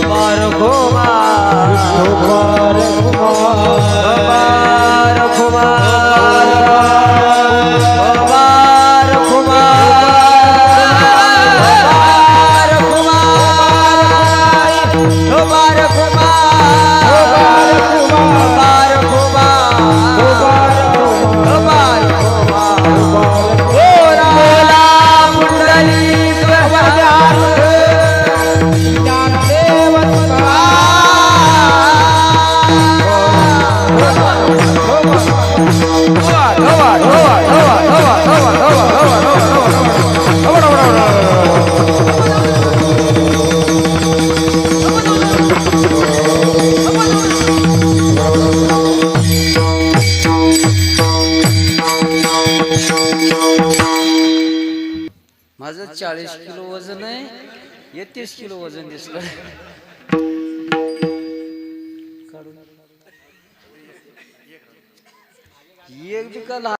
મુબારક મુબારક મુબારક माझं चाळीस किलो वजन आहे एकतीस किलो वजन दिसलं. एक बी का लहान